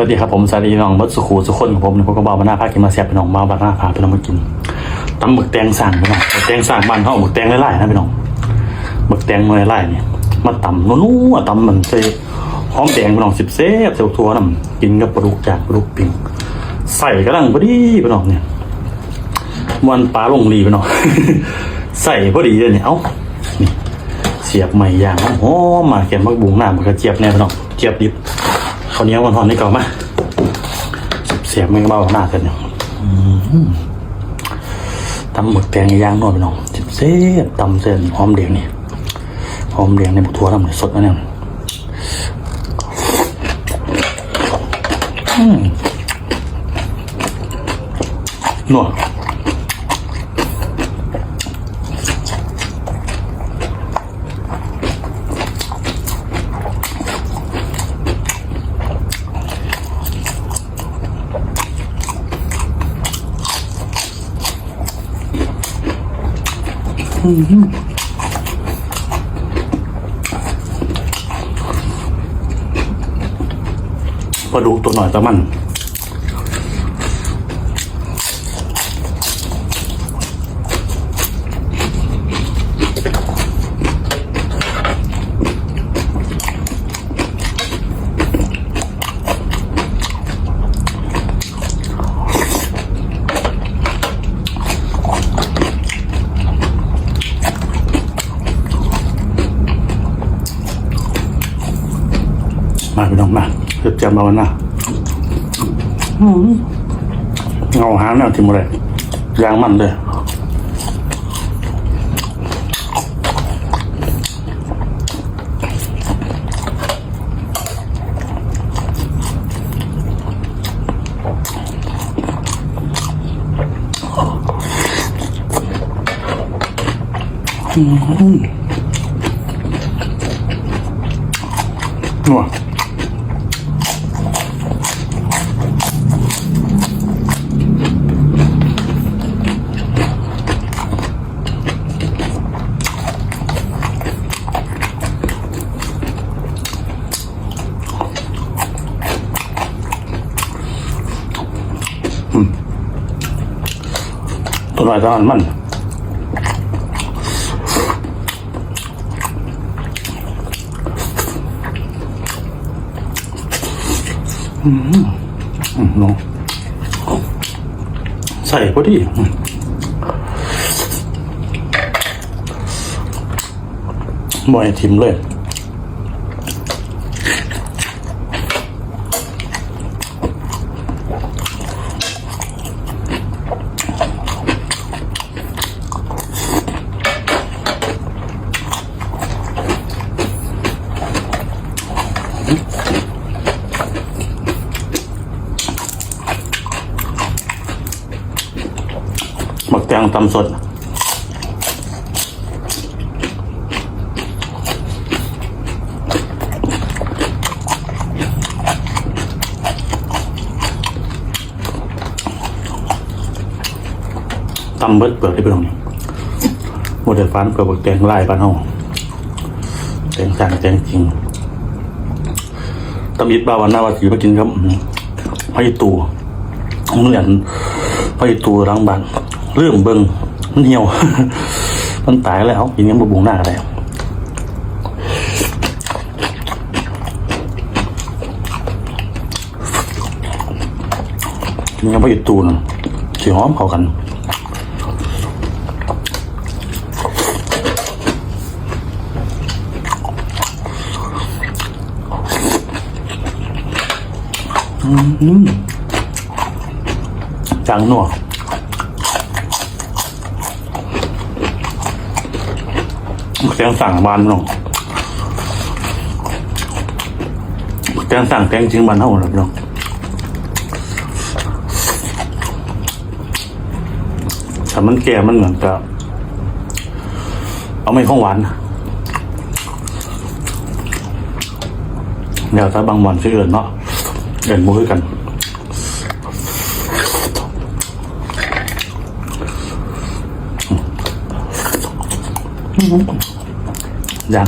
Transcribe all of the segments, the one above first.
วัสดีครับผมสวัสดีน้องมัดสุขูสุคนของผมนะผมก็บอกมาหน้าพากินมาแซ่บพี่น้องมาบานหน้าพาพี่น้องมากินตำหมึกแตงสั่งพี่น้องหมึกแตงสั่งบ้านเขาเอาหมึกแตงไล่ๆนะพี่น้องหมึกแตงไล่ๆเนี่ยมาตำนัวๆตำมันใส่หอมแดงพี่น้องสิบเซฟเซลทัวน้ำกินกับปลาดุกจากปลาดุกปิ้งใส่กระลังพอดีพี่น้องเนี่ยมันปลาลงรีพี่น้องใส่พอดีเลยเนี่ยเอ้านี่เสียบใหม่ย่างหอมมาแกงมักบุงหน้ามันกระเจี๊ยบแน่พี่น้องเจี๊ยบดิบ ข้าวเหนียวหอนๆนี่เก่ามาเสียบไม่เบาหน้าเสร็จเนี่ยอืมตำหมึกแกงย่างนวดไปน้องเส้นตำเส้นหอมเดียงนี่หอมเดียงในบุกทั่วทำเลยสดนะเนี่ยอืมนัว ปลาดุกตัวหน่อยตะมัน เดี๋ยวจำเอาวันนะอืมเงาหางแนวทิมอะไรยางมันเลยนัวตัว น่อยตอนมันอืมน้องใส่พอดีอืมบ่อยทิมเลย จังตำสด ตำเบิดเปลือกได้ไปตรงนี้โมเดลฟันเปลือกหมักแตงไล่ปานห้องแตงสั่งแตงจริงตำอิดบาวันหน้าวาสีมากินครับให้ตูเหมือนให้ตูรังบาน เริ่มเบิงมันเหี่ยว มันตายแล้วกินยังบบุงหน้าอะไรกินยังไม่ตูนสีหอมเข้ากันจังหนัว แกงสั่งบานน้องแกงสั่งแกงจริงบานเท่าไหร่พี่น้องแต่มันแก่มันเหมือนกับเอาไม่ข้องหวานเดี๋ยวถ้าบางวันชื่อเอินเนาะเอินมือกัน อย่า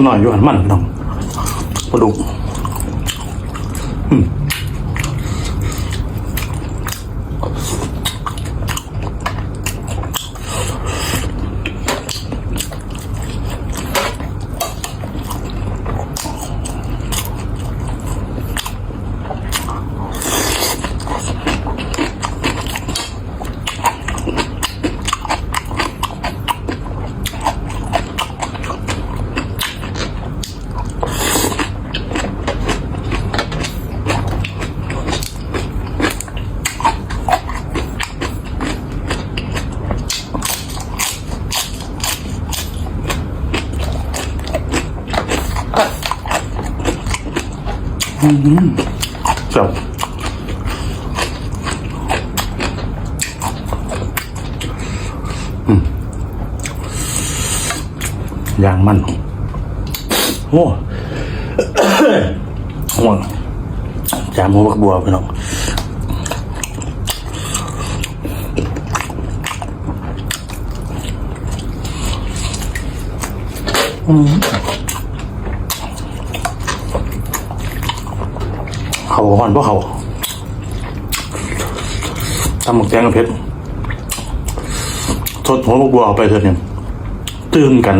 ตัวหน่อยอยู่หันมันพี่น้องปลาดุก ครับอืมยางมันโอ้โอ้จามหัวบักบัวพี่น้อง เขาหอนเพราะเขาทำหมกแกงกับเพชรสดหัวบักบัวไปเถอะเนี่ยตื่นกัน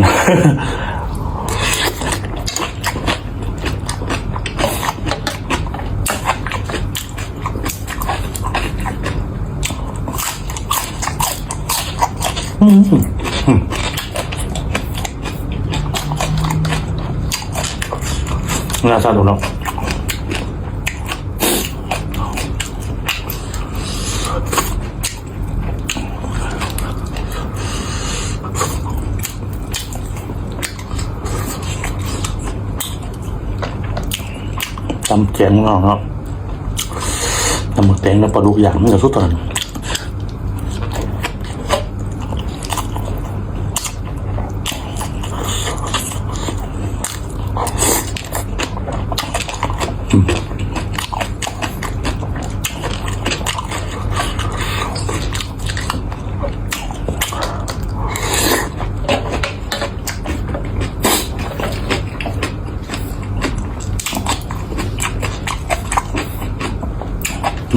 น่าสนุกเนาะำแจงของเราเนาะตำหมึกแตงแล้วปลาดุกอย่างมันจะสุดตอน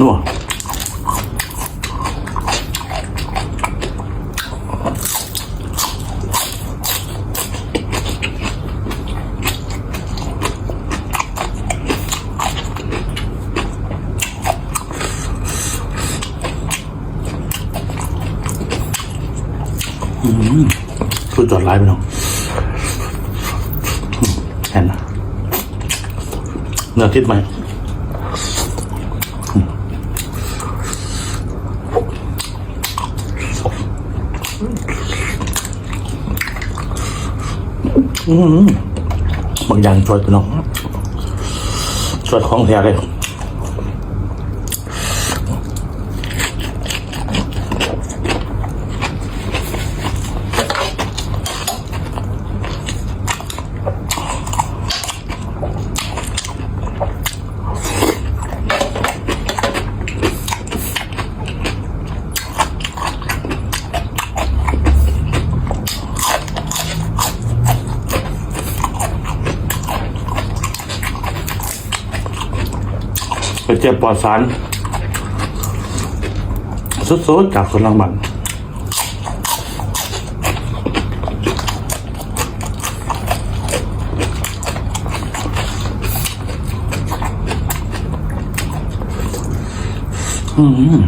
นนัวสุดยอดไลฟ์ไปน้องอืมเห็นนะเนื้อทิดไหม บางอย่างช่วยไปน้องสวยของแท้เลย ไปเจ็บปลอดสารสุดๆจากสวนลังบันอืม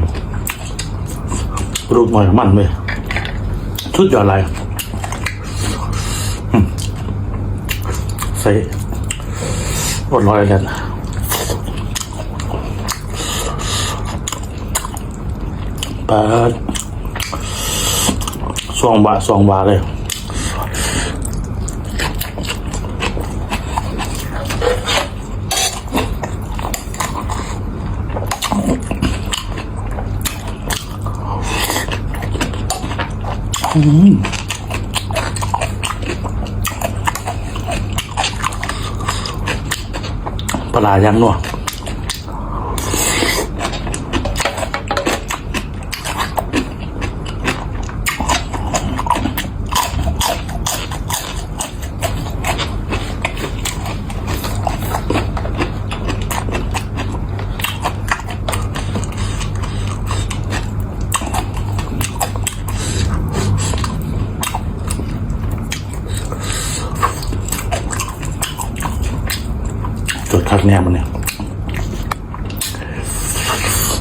รูปหน่อยมันเลยสุดยอดอะไรใส่อดรอยแล้ ปลาสองบาทสองบาทเลยอืมปลาร้ายังนัว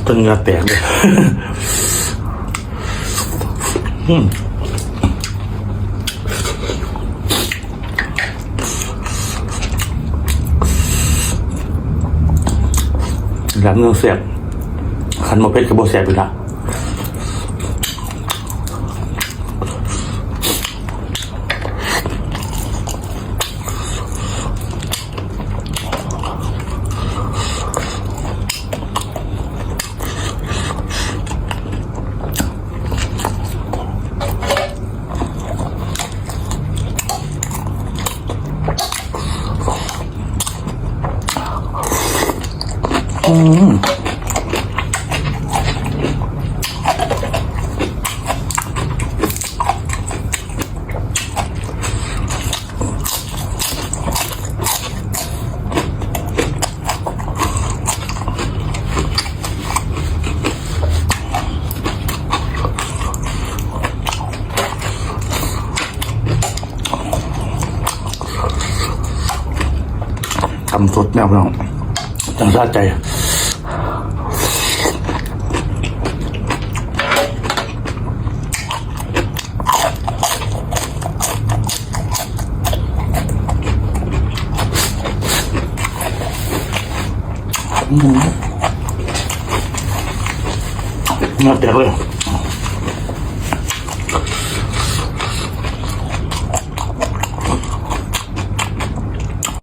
จนเหงือแตกเลยอืมร้านเนื้อเสียบขันโมเป็ดกับโบเสียบอยู่ละ สดแนวพี่น้องจังสะใจเหงือแตกเลย